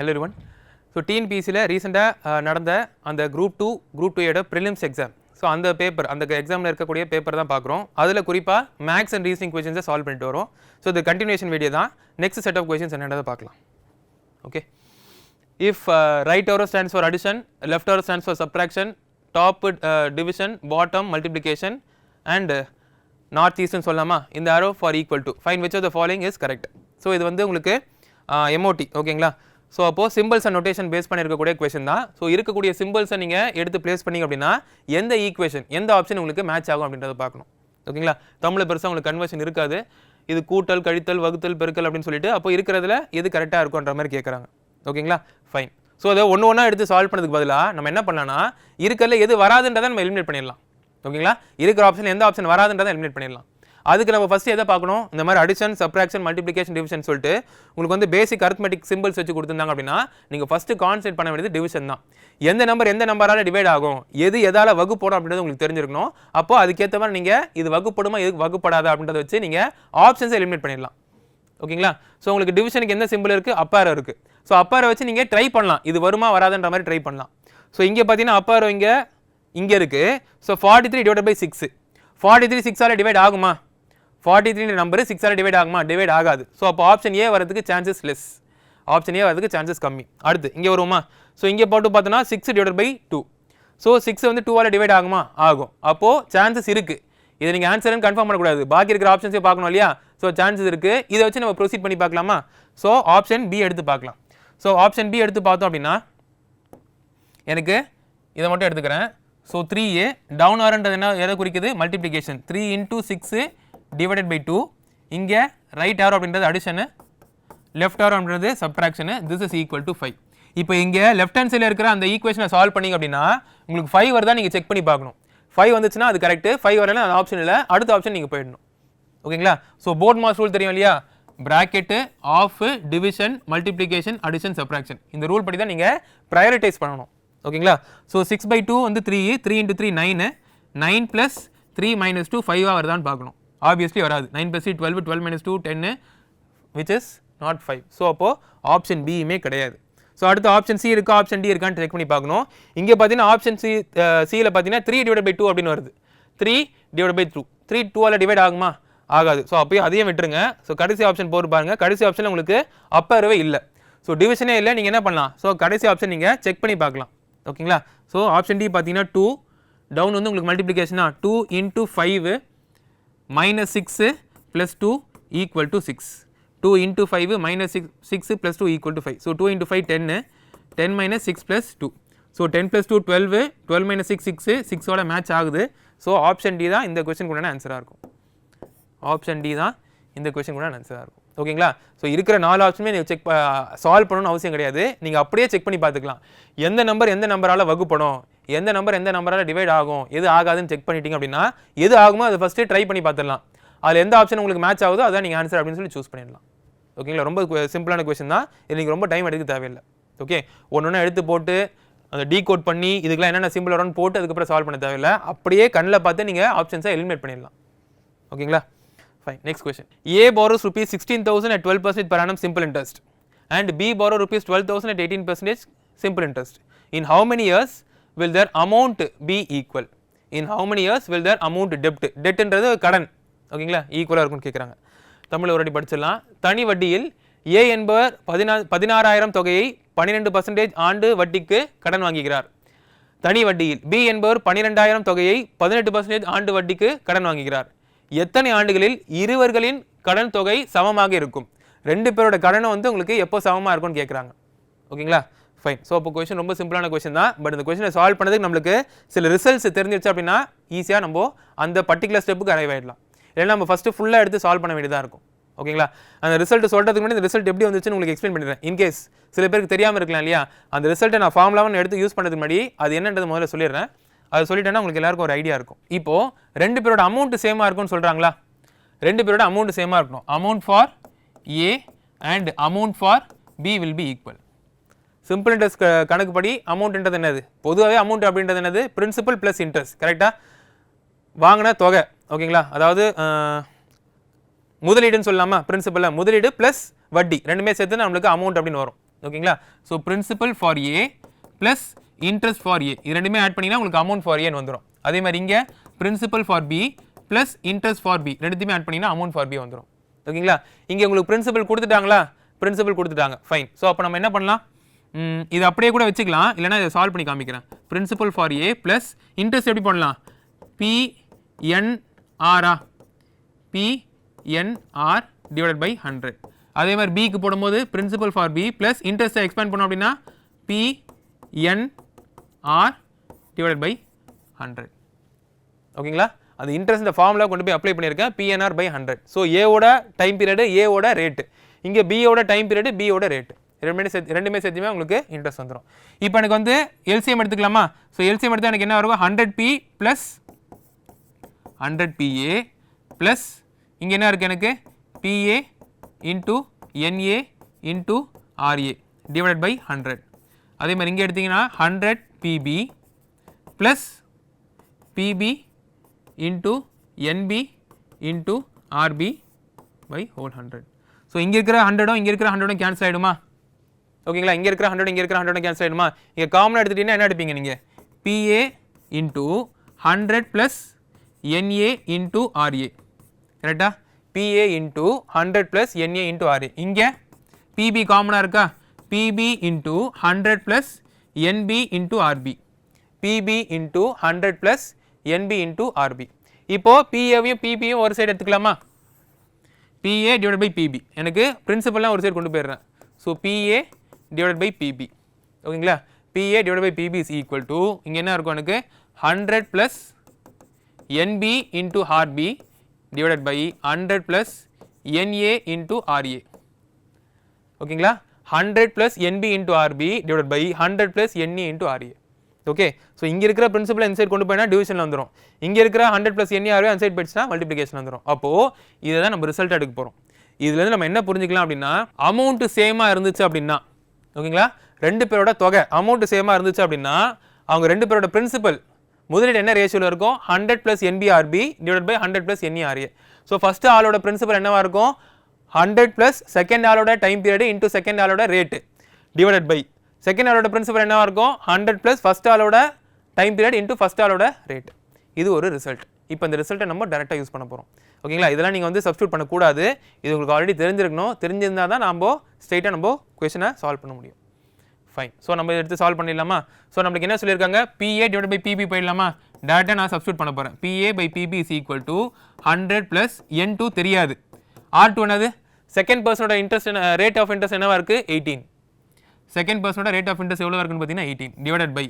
Hello one so டிஎன்பிசியில் ரீசெண்டாக நடந்த அந்த குரூப் டூ குரூப் டூயோட ப்ரிலிம்ஸ் எக்ஸாம் ஸோ அந்த பேப்பர் அந்த எக்ஸாமில் இருக்கக்கூடிய பேப்பர் தான் பார்க்குறோம். அதில் குறிப்பாக மேக்ஸ் அண்ட் ரீசனிங் கொஷின்ஸை சால்வ் பண்ணிட்டு வரோம். ஸோ இது கண்டினியூஷன் வீடியோ தான். நெக்ஸ்ட் செட் ஆஃப் கொஷின்ஸ் என்னன்றதை பார்க்கலாம். Okay if right arrow stands for addition left arrow stands for subtraction top division bottom multiplication and north ஈஸ்ட்னு சொல்லாமா? சொல்லலாமா இந்த arrow for equal to fine which of the following is correct so இது வந்து உங்களுக்கு MOD ஓகேங்களா so அப்போது symbols and notation base பண்ணியிருக்கக்கூடிய question தான். ஸோ இருக்கக்கூடிய சிம்பிள்ஸை நீங்கள் எடுத்து ப்ளேஸ் பண்ணீங்க அப்படின்னா எந்த ஈக்குவேஷன் எந்த ஆப்ஷன் உங்களுக்கு மேட்ச் ஆகும் அப்படின்றத பார்க்கணும். ஓகேங்களா தமிழில் பெருசாக உங்களுக்கு கன்வர்ஷன் இருக்காது. இது கூட்டல் கழித்தல் வகுத்தல் பெருக்கல் அப்படின்னு சொல்லிட்டு அப்போ இருக்கிறதுல எது கரெக்டாக இருக்குன்ற மாதிரி கேட்குறாங்க ஓகேங்களா ஃபைன் ஸோ அதை ஒன்று ஒன்றா எடுத்து சால்வ் பண்ணதுக்கு பதிலாக நம்ம என்ன பண்ணலாம்னா இருக்கிறதுல எது வராதுன்றதை நம்ம எலிமினேட் பண்ணிடலாம். ஓகேங்களா இருக்கிற ஆப்ஷன் எந்த ஆப்ஷன் வராதுன்றதை எலிமினேட் பண்ணிடலாம். அதுக்கு நம்ம ஃபஸ்ட்டு எதை பார்க்கணும்? இந்த மாதிரி அடிஷன் சப்ராக்ஷன் மல்டிப்ளிகேஷன் டிவிஷன் சொல்லிட்டு உங்களுக்கு வந்து பேசிக் அர்த்மெட்டிக் சிம்பிள்ஸ் வச்சு கொடுத்துருந்தாங்க அப்படின்னா நீங்கள் ஃபஸ்ட்டு கான்சென்ட் பண்ண வேண்டியது டிவிஷன் தான். எந்த நம்பர் எந்த நம்பரால் டிவைட் ஆகும்? எது எதால் வகுப்படும் அப்படின்றது உங்களுக்கு தெரிஞ்சிருக்கணும். அப்போ அதுக்கேற்ற மாதிரி நீங்கள் இது வகுப்படுமா எது வகுப்படாதா அப்படின்றத வச்சு நீங்கள் ஆப்ஷன்ஸை எலிமினேட் பண்ணிடலாம். ஓகேங்களா? ஸோ உங்களுக்கு டிவிஷனுக்கு எந்த சிம்பிள் இருக்குது அப்பாரோ இருக்குது ஸோ அப்பாரை வச்சு நீங்கள் ட்ரை பண்ணலாம். இது வருமா வராதுன்ற மாதிரி ட்ரை பண்ணலாம். ஸோ இங்கே பார்த்தீங்கன்னா அப்பாரோ இங்கே இங்கே இருக்குது so forty three divide by six forty three சிக்ஸால் divide ஆகுமா? ஃபார்ட்டி த்ரீ நம்பர் சிக்ஸால் டிவைட் ஆகுமா? டிவைட் ஆகாது. ஸோ அப்போ ஆப்ஷன் ஏ வரதுக்கு சான்சஸ் லெஸ் ஆப்ஷன் ஏ வரதுக்கு சான்சஸ் கம்மி. அடுத்து இங்கே வருமா ஸோ இங்கே போட்டு பார்த்தோன்னா six divide by two so six வந்து டூவால் டிவைட் ஆகுமா? ஆகும். அப்போது சான்சஸ் இருக்குது இதை நீங்கள் ஆன்சர்னு கன்ஃபார்ம் பண்ணக்கூடாது. பாக்கி இருக்கிற ஆப்ஷன்ஸே பார்க்கணும் இல்லையா? ஸோ சான்சஸ் இருக்குது இதை வச்சு நம்ம ப்ரொசீட் பண்ணி பார்க்கலாமா? ஸோ ஆப்ஷன் பி எடுத்து பார்க்கலாம். ஸோ ஆப்ஷன் பி எடுத்து பார்த்தோம் அப்படின்னா எனக்கு இதை மட்டும் எடுத்துக்கிறேன். ஸோ த்ரீ ஏ டவுன் ஆர்ன்றது என்ன? எதை குறிக்குது? Multiplication three into six divided by two இங்கே ரைட் ஆரோ அப்படின்றது அடிஷனு லெஃப்ட் ஆரோ அப்படின்றது subtraction this is equal to five இப்போ இங்கே லெஃப்ட் ஹேண்ட் சைடில் இருக்கிற அந்த ஈக்குவேஷனை சால்வ் பண்ணிங்க அப்படின்னா உங்களுக்கு ஃபைவ் வருதா நீங்கள் செக் பண்ணி பார்க்கணும். ஃபைவ் வந்துச்சுன்னா அது கரெக்ட் ஃபைவ் வரலன்னா அந்த ஆப்ஷன் இல்லை. அடுத்த ஆப்ஷன் நீங்கள் போயிடணும். ஓகேங்களா? ஸோ போர்ட் மாஸ் ரூல் தெரியும் இல்லையா? Bracket of division multiplication addition subtraction இந்த ரூல் படி தான் நீங்கள் ப்ரையாரிட்டைஸ் பண்ணணும். ஓகேங்களா? ஸோ சிக்ஸ் பை டூ வந்து three three into three nine nine plus three minus two ஃபைவாக வருதான்னு பார்க்கணும். ஆப்வியஸ்லி வராது. Nine plus twelve twelve minus two ten which is not five so அப்போது ஆப்ஷன் பியுமே கிடையாது. ஸோ அடுத்து ஆப்ஷன் சி இருக்கா option D இருக்கான்னு செக் பண்ணி பார்க்கணும். இங்கே பார்த்தீங்கன்னா ஆப்ஷன் சி சியில் பார்த்தீங்கன்னா த்ரீ டிவைட் பை டூ அப்படின்னு வருது. Three divide by two three டூவால் டிவைட் ஆகுமா? ஆகாது. ஸோ அப்போயும் அதையும் விட்டுருங்க. ஸோ கடைசி ஆப்ஷன் போட்டு பாருங்கள் கடைசி ஆப்ஷனில் உங்களுக்கு அப்பறவே இல்லை. ஸோ டிவிஷனே இல்லை நீங்கள் என்ன பண்ணலாம்? ஸோ கடைசி ஆப்ஷன் நீங்கள் செக் பண்ணி பார்க்கலாம். ஓகேங்களா ஸோ ஆப்ஷன் டி பார்த்தீங்கன்னா டூ டவுன் வந்து உங்களுக்கு மல்டிப்ளிகேஷனா two into five minus six plus two equal to six two into five minus six six plus two equal to five so two into five ten ten minus six plus two so ten plus two twelve twelve minus six six சிக்ஸோட match ஆகுது. So option D தான் இந்த question கூட ஆன்சராக இருக்கும். Option D தான் இந்த question கூட ஆன்சராக இருக்கும். ஓகேங்களா ஸோ இருக்கிற நாலு ஆப்ஷனுமே நீங்கள் செக் சால்வ் பண்ணணும்னு அவசியம் கிடையாது. நீங்கள் அப்படியே செக் பண்ணி பார்த்துக்கலாம். எந்த நம்பர் எந்த நம்பரால் வகுப்படும் எந்த நம்பர் எந்த நம்பரால் டிவைட் ஆகும் எது ஆகாதுன்னு செக் பண்ணிட்டீங்க அப்படின்னா எது ஆகுமோ அதை ஃபஸ்ட்டு ட்ரை பண்ணி பார்த்துடலாம். அதில் எந்த ஆப்ஷன் உங்களுக்கு மேட்ச் ஆகுதோ அதான் நீங்கள் ஆன்சர் அப்படின்னு சொல்லி சூஸ் பண்ணிடலாம். ஓகேங்களா ரொம்ப சிம்பிளான கொஸ்டின் தான். இது நீங்கள் ரொம்ப டைம் எடுக்க தேவையில்லை. ஓகே ஒன்று ஒன்று எடுத்து போட்டு அந்த டீ கோட் பண்ணி இதுக்கெல்லாம் என்னென்ன சிம்பிள் வரும்னு போட்டு அதுக்கப்புறம் சால்வ் பண்ண தேவையில்லை. அப்படியே கண்ணில் பார்த்து நீங்கள் ஆப்ஷன்ஸை எலிமினேட் பண்ணிடலாம். ஓகேங்களா fine next question A borrows rupees sixteen thousand at twelve percent per simple simple and B B borrow twelve thousand at eighteen percentage simple interest in how many years will their amount be equal? In how many years will their amount debt? debtன்றது கடன். ஓகேங்களா ஈக்குவலாக இருக்கும்னு கேட்குறாங்க தமிழ் ஒரு அடி படிச்சிடலாம். தனி வட்டியில் ஏ என்பவர் பதினா பதினாறாயிரம் தொகையை பன்னிரெண்டு பர்சன்டேஜ் ஆண்டு வட்டிக்கு கடன் வாங்குகிறார். தனி வட்டியில் பி என்பவர் பன்னிரெண்டாயிரம் தொகையை பதினெட்டு பர்சன்டேஜ் ஆண்டு வட்டிக்கு கடன் வாங்குகிறார். எத்தனை ஆண்டுகளில் இருவர்களின் கடன் தொகை சமமாக இருக்கும்? ரெண்டு பேரோட கடனை வந்து உங்களுக்கு எப்போ சமமாக இருக்கும்னு கேட்குறாங்க ஓகேங்களா ஃபைன் ஸோ அப்போ கொஷின் ரொம்ப சிம்பிளான கொஷின் தான். பட் இந்த கொஷினை சால்வ் பண்ணதுக்கு நம்மளுக்கு சில ரிசல்ட்ஸ் தெரிஞ்சிருச்சு அப்படின்னா ஈஸியாக நம்ம அந்த பர்டிகுலர் ஸ்டெப்புக்கு அரைவ் ஆகிடலாம் இல்லைன்னா நம்ம ஃபஸ்ட்டு ஃபுல்லாக எடுத்து சால்வ் பண்ண வேண்டியதாக இருக்கும். ஓகேங்களா அந்த ரிசல்ட் சொல்கிறதுக்கு முன்னாடி இந்த ரிசல்ட் எப்படி வந்துச்சுன்னு உங்களுக்கு எக்ஸ்பிளைன் பண்ணிடுறேன். இன்கேஸ் சில பேருக்கு தெரியாமல் இருக்கலாம் இல்லையா? அந்த ரிசல்ட்டை நான் ஃபார்ம்லாவும் எடுத்து யூஸ் பண்ணுறதுக்கு முன்னாடி அது என்னன்றது முதல்ல சொல்லிடுறேன். அது சொல்லிட்டேன்னா உங்களுக்கு எல்லாருக்கும் ஒரு ஐடியா இருக்கும். இப்போது ரெண்டு பேரோட அமௌண்ட் சேமாக இருக்கும்னு சொல்கிறாங்களா ரெண்டு பேரோட அமௌண்ட் சேமாக இருக்கணும். Amount for A and amount for B will be equal simple interest கணக்குப்படி அமௌண்ட்ன்றது என்னது? பொதுவாகவே அமௌண்ட் அப்படின்றது என்னது? பிரின்சிபல் ப்ளஸ் இன்ட்ரெஸ்ட் கரெக்டாக வாங்கின தொகை. ஓகேங்களா? அதாவது முதலீடுன்னு சொல்லலாமா பிரின்சிபலில் முதலீடு ப்ளஸ் வட்டி. ரெண்டுமே சேர்த்து நம்மளுக்கு அமௌண்ட் அப்படின்னு வரும். ஓகேங்களா? So principal for A plus interest for A இது ரெண்டுமே ஆட் பண்ணிங்கன்னா உங்களுக்கு அமௌண்ட் ஃபார் ஏன்னு வந்துடும் அதே மாதிரி இங்கே principal for P plus interest for P ரெண்டுத்தையுமே ஆட் பண்ணிங்கன்னா அமௌண்ட் ஃபார் பி வந்துடும் ஓகேங்களா? இங்கே உங்களுக்கு பிரின்சிபல் கொடுத்துட்டாங்களா? பிரின்சிபல் கொடுத்துட்டாங்க. ஃபைன் ஸோ அப்போ நம்ம என்ன பண்ணலாம்? இது அப்படியே கூட வச்சுக்கலாம். இல்லைனா இதை சால்வ் பண்ணி காமிக்கிறேன். Principal for A plus interest எப்படி பண்ணலாம் பி என்ஆரா பி டிவைடட் பை ஹண்ட்ரட் அதே மாதிரி பிக்கு போடும்போது பிரின்சிபல் ஃபார் பி ப்ளஸ் இன்ட்ரெஸ்ட்டை எக்ஸ்பேண்ட் பண்ணோம் அப்படின்னா P N divided by hundred ஓகேங்களா? அந்த இன்ட்ரெஸ்ட் இந்த ஃபார்மில் கொண்டு போய் அப்ளை பண்ணியிருக்கேன். பிஎன்ஆர் பை ஹண்ட்ரட் ஸோ ஏவோட டைம் பீரியடு ஏவோட ரேட்டு இங்கே பியோட டைம் பீரியடு பியோட ரேட்டு ரெண்டுமே சேர்த்து ரெண்டுமே சேர்த்துமே உங்களுக்கு இன்ட்ரெஸ்ட் வந்துடும் இப்போ எனக்கு வந்து எல்சிஎம் எடுத்துக்கலாமா? ஸோ எல்சிஎம் எடுத்தால் எனக்கு என்ன வரும் hundred P plus hundred PA plus இங்கே என்ன இருக்குது எனக்கு? PA into NA into RA divided by hundred அதே மாதிரி இங்கே எடுத்தீங்கன்னா hundred PB plus PB into NB into RB by whole hundred so இங்கே இருக்கிற ஹண்ட்ரடும் இங்கே இருக்கிற ஹண்ட்ரடும் கேன்சல் ஆகிடுமா ஓகேங்களா? இங்கே இருக்கிற ஹண்ட்ரட் இங்கே இருக்கிற ஹண்ட்ரட் கேன்சல் ஆகிடுமா இங்கே காமனாக எடுத்துட்டீங்கன்னா என்ன எடுப்பீங்க நீங்கள் PA into hundred plus NA into RA கரெக்டா PA into hundred plus NA into RA இங்கே பிபி காமனாக இருக்கா? PB into hundred plus NB into RB PB into hundred plus NB into RB இப்போது பிஏவையும் பிபியும் ஒரு சைடு எடுத்துக்கலாமா? பிஏ டிவைட் பை பிபி எனக்கு பிரின்சிபல்லாம் ஒரு சைடு கொண்டு போயிடுறேன். So PA divide by PB ஓகேங்களா? PA divide by PB is equal to இங்கே என்ன இருக்கும் எனக்கு? Hundred plus NB into RB divided by hundred plus NA into RA ஓகேங்களா? Hundred plus NB into RB divide by hundred plus NA into RA okay so இங்கே இருக்கிற principal inside கொண்டு போயினா டிவிஷனில் வந்துடும் இங்கே இருக்கிற ஹண்ட்ரட் ப்ளஸ் என்ஏ ஆர்வே அந்த side போயிடுச்சுன்னா மல்டிப்ளிகேஷன் வந்துடும் அப்போது இதை தான் நம்ம ரிசல்ட் எடுக்க போகிறோம் இதுலேருந்து நம்ம என்ன புரிஞ்சுக்கலாம் அப்படின்னா அமௌண்ட் சேமாக இருந்துச்சு அப்படின்னா ஓகேங்களா? ரெண்டு பேரோட தொகை அமௌண்ட் சேமாக இருந்துச்சு அப்படின்னா அவங்க ரெண்டு பேரோட பிரின்சிபல் முதலீடு என்ன ரேஷியோவில் இருக்கும்? Hundred plus NBRB divide by hundred plus NERA so first ஆளோட பிரின்சிபல் என்னவாக இருக்கும்? ஹண்ட்ரட் ப்ளஸ் செகண்ட் ஆளோட டைம் பீரியட் இன்டூ செகண்ட் ஆளோட ரேட்டு டிவைடட் பை செகண்ட் ஆளோட பிரின்சிபல் என்னவாக இருக்கும்? ஹண்ட்ரட் ப்ளஸ் ஃபஸ்ட் ஆளோட டைம் பீரியட் இன்டூ ஃபஸ்ட் ஆளோட ரேட் இது ஒரு ரிசல்ட் இப்போ இந்த ரிசல்ட்டை நம்ம டேரெக்டாக யூஸ் பண்ண போகிறோம் ஓகேங்களா? இதெல்லாம் நீங்கள் வந்து சப்ஸ்டியூட் பண்ணக்கூடாது. இது உங்களுக்கு ஆல்ரெடி தெரிஞ்சிருக்கணும். தெரிஞ்சிருந்தால் தான் நம்ம ஸ்ட்ரைட்டாக நம்ம கொஷனை சால்வ் பண்ண முடியும். ஃபைன் ஸோ நம்ம இதை எடுத்து சால்வ் பண்ணிடலாமா? ஸோ நம்மளுக்கு என்ன சொல்லியிருக்காங்க? பிஏ டிவைட் பை பிபி போயிடலாமா? டேரெக்டாக நான் சப்ஸ்டியூட் பண்ண போகிறேன் PA by PB is equal to hundred plus N two தெரியாது. ஆர் டூ என்னது? செகண்ட் பர்சனோட இன்ட்ரெஸ்ட் ரேட் ஆஃப் இன்ட்ரெஸ்ட் என்னவாக இருக்குது எயிட்டீன் செகண்ட் பர்சனோட ரேட் ஆஃப் இன்ட்ரெஸ்ட் எவ்வளோ இருக்குன்னு பார்த்தீங்கன்னா eighteen divided by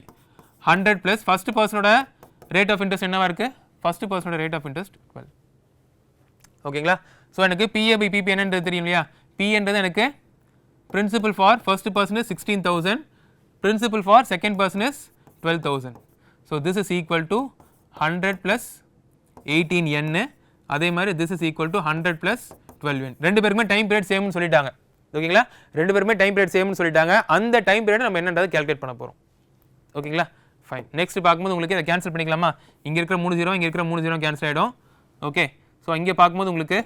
hundred plus first பர்சனோட rate of interest என்னவாக இருக்குது ஃபஸ்ட் பர்சனோட ரேட் ஆஃப் இன்ட்ரெஸ்ட் டுவெல் ஓகேங்களா? ஸோ எனக்கு பிஏ பை பிபி என்னன்றது தெரியும் இல்லையா? பிஎன்றது எனக்கு principal for first person is sixteen thousand principal for second person is twelve thousand so this is equal to hundred plus eighteen N அதே மாதிரி this is equal to hundred plus twelve N ரெண்டு பேருமே time period சேம்னு சொல்லிட்டாங்க. ஓகேங்களா? ரெண்டு பேருமே time period சேம்னு சொல்லிட்டாங்க. அந்த டைம் பீரியட் நம்ம என்னன்றது கேல்குலேட் பண்ண போகிறோம் ஓகேங்களா? ஃபைன் நெக்ஸ்ட் பார்க்கும்போது உங்களுக்கு இதை கேன்சல் பண்ணிக்கலாமா? இங்கே இருக்கிற மூணு ஜீரோ இங்கே இருக்கிற மூணு ஜீரோ கேன்சல் ஆகிடும் ஓகே ஸோ இங்கே பார்க்கும்போது உங்களுக்கு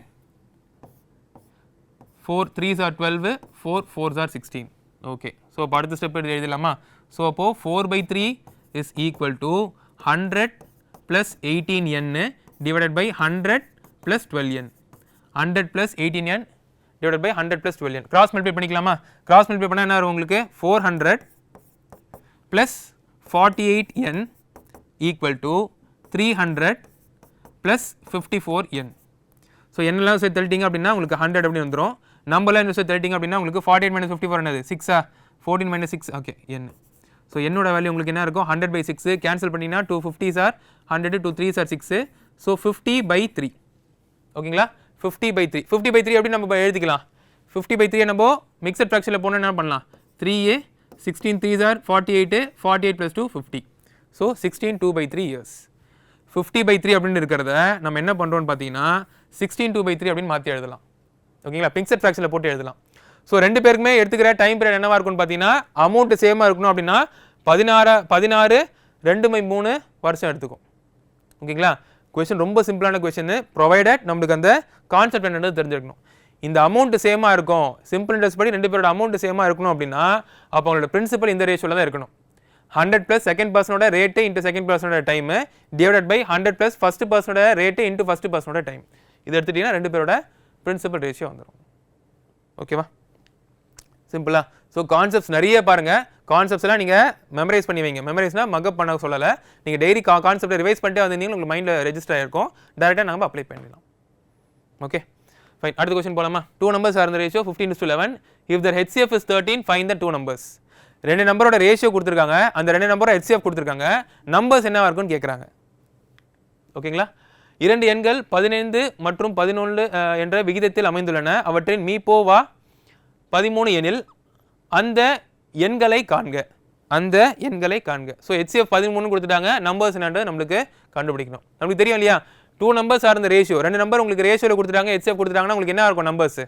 four threes are twelve four fours are sixteen okay so அப்போ அடுத்த ஸ்டெப் எடுத்து எழுதலாமா? ஸோ அப்போது four by three is equal to hundred plus eighteen N divided by hundred plus twelve N hundred plus eighteen N divided by hundred plus twelve N cross multiply பண்ணிக்கலாமா? Cross multiply பண்ணால் என்ன வரும் உங்களுக்கு? Four hundred plus forty eight N equal to three hundred plus fifty four N so என்னெல்லாம் சேர்த்து தள்ளிட்டீங்க அப்படின்னா உங்களுக்கு ஹண்ட்ரட் அப்படின்னு வந்துடும் நம்பர்லாம் என்ன சேர்த்து தள்ளிட்டீங்க அப்படின்னா உங்களுக்கு forty eight minus fifty four என்னது சிக்ஸா fourteen minus six okay N so என்னோட வேல்யூ உங்களுக்கு என்ன இருக்கும்? ஹண்ட்ரட் பை சிக்ஸ் கேன்சல் பண்ணிங்கன்னா two fifty sir hundred two three sir six so fifty by three ஓகேங்களா? Fifty by three fifty by three அப்படின்னு நம்ம எழுதிக்கலாம். ஃபிஃப்டி பை த்ரீ நம்ம மிக்சட் ஃப்ராக்ஷனில் போனால் என்ன பண்ணலாம்? Three A sixteen three sir forty eight forty eight plus two fifty so sixteen two by three years fifty by three அப்படின்னு இருக்கிறத நம்ம என்ன பண்ணுறோம்னு பார்த்தீங்கன்னா சிக்ஸ்டீன் டூ பை த்ரீ அப்படின்னு மாற்றி எழுதலாம். ஓகேங்களா பிக்சட் ஃப்ராக்ஷனில் போட்டு எழுதலாம். ஸோ ரெண்டு பேருக்குமே எடுத்துக்கிற டைம் பீரியட் என்னவாக இருக்கும்னு பார்த்தீங்கன்னா அமௌண்ட் சேமாக இருக்கணும் அப்படின்னா பதினாறு பதினாறு ரெண்டு மை மூணு வருஷம் எடுத்துக்கும். ஓகேங்களா கொஷின் ரொம்ப சிம்பிளான கொஷின் ப்ரொவைடட் நம்மளுக்கு அந்த கான்செப்ட் என்னன்றது தெரிஞ்சிருக்கணும் இந்த அமௌண்ட் சேமாக இருக்கும். சிம்பிள் இன்ட்ரெஸ்ட் படி ரெண்டு பேரோட அமௌண்ட் சேமாக இருக்கணும் அப்படின்னா அப்போ அவங்களோட பிரின்சிபல் இந்த ரேஷியோவில் தான் இருக்கணும். ஹண்ட்ரட் ப்ளஸ் செகண்ட் பர்சனோட rate into second பர்சனோட time divided by hundred plus first பர்சனோட rate into first பர்சனோட டைம் இது எடுத்துட்டிங்கன்னா ரெண்டு பேரோட பிரின்சிபல் ரேஷியோ வந்துடும் ஓகேவா சிம்பிளா ஸோ கான்செப்ட்ஸ் நிறைய பாருங்கள் கான்செப்ட்ஸ்லாம் நீங்கள் மெமரைஸ் பண்ணி வைங்க. மெமரைஸ்னால் மக்கப் பண்ண சொல்லலை. நீங்கள் டெய்லி கா கான்செப்டை ரிவைஸ் பண்ணிட்டு வந்தீங்கன்னா உங்களுக்கு மைண்டில் ரெஜிஸ்டர் ஆகிருக்கும் டேரெக்டாக நம்ம அப்ளை பண்ணிடலாம். ஓகே ஃபைன் அடுத்த கொஸ்டின் போலாமா? Two numbers are ratio fifteen to eleven if their HCF is thirteen find the two numbers ரெண்டு நம்பரோட ரேஷியோ கொடுத்துருக்காங்க. அந்த ரெண்டு நம்பரோட ஹெச்சிஎஃப் கொடுத்துருக்காங்க. நம்பர்ஸ் என்னவாக இருக்குன்னு கேட்குறாங்க ஓகேங்களா? இரண்டு எண்கள் பதினைந்து மற்றும் பதினொன்று என்ற விகிதத்தில் அமைந்துள்ளன. அவற்றின் மீபோவா பதிமூணு எனில் அந்த எண்களை காண்க. அந்த எண்களை காண்க. ஸோ ஹெச்சிஎஃப் பதிமூணு கொடுத்துட்டாங்க. நம்பர்ஸ் என்னன்றது நம்மளுக்கு கண்டுபிடிக்கணும். நம்மளுக்கு தெரியும் இல்லையா? டூ நம்பர்ஸ் ஆர் இந்த ரேஷியோ ரெண்டு நம்பர் உங்களுக்கு ரேஷியோவில் கொடுத்துட்டாங்க ஹெச்சிஎஃப் கொடுத்துட்டாங்கன்னா உங்களுக்கு என்ன இருக்கும் நம்பர்ஸ்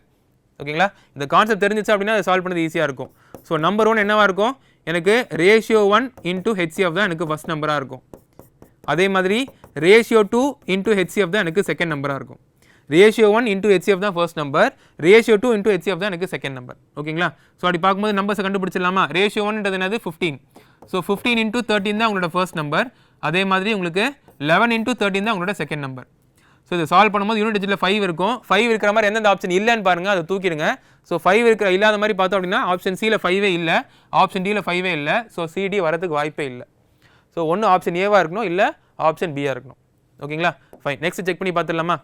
ஓகேங்களா? இந்த கான்செப்ட் தெரிஞ்சிச்சு அப்படின்னா அதை சால்வ் பண்ணது ஈஸியாக இருக்கும். ஸோ நம்பர் ஒன் என்னவாக இருக்கும்? எனக்கு ரேஷியோ ஒன் இன்டூ ஹெச்சிஎஃப் தான் எனக்கு ஃபஸ்ட் நம்பராக இருக்கும். அதே மாதிரி ரேஷியோ டூ இன்டூ ஹெச்சிஎஃப் தான் எனக்கு செகண்ட் நம்பராக இருக்கும். ரேஷியோ ஒன் இன்டூ ஹெச்சிஎஃப் தான் first number ratio two into HCF தான் எனக்கு செகண்ட் நம்பர் ஓகேங்களா? ஸோ அப்படி பார்க்கும்போது நம்பர்ஸை கண்டுபிடிச்சிடலாமா? ரேஷியோ ஒன்ன்றது என்னது? Fifteen so fifteen into thirteen தான் உங்களோட ஃபர்ஸ்ட் நம்பர் அதே மாதிரி உங்களுக்கு லெவன் இன்ட்டு தேர்ட்டின் தான் உங்களோட செகண்ட் நம்பர் ஸோ இதை சால்வ் பண்ணும்போது யூனிட் டிஜிட்டில் ஃபைவ் இருக்கும். ஃபைவ் இருக்கிற மாதிரி எந்தெந்த ஆப்ஷன் இல்லைன்னு பாருங்கள் அதை தூக்கிடுங்க. ஸோ ஃபைவ் இருக்கிற இல்லாத மாதிரி பார்த்தோம் அப்படின்னா ஆப்ஷன் சியில் ஃபைவே இல்லை ஆப்ஷன் டியில் ஃபைவே இல்லை. ஸோ சிடி வரதுக்கு வாய்ப்பே இல்லை. ஸோ ஒன்று ஆப்ஷன் ஏவாக இருக்கணும் இல்லை ஆப்ஷன் பியாக இருக்கணும். ஓகேங்களா ஃபைன் நெக்ஸ்ட் செக் பண்ணி பார்த்துடலாமா?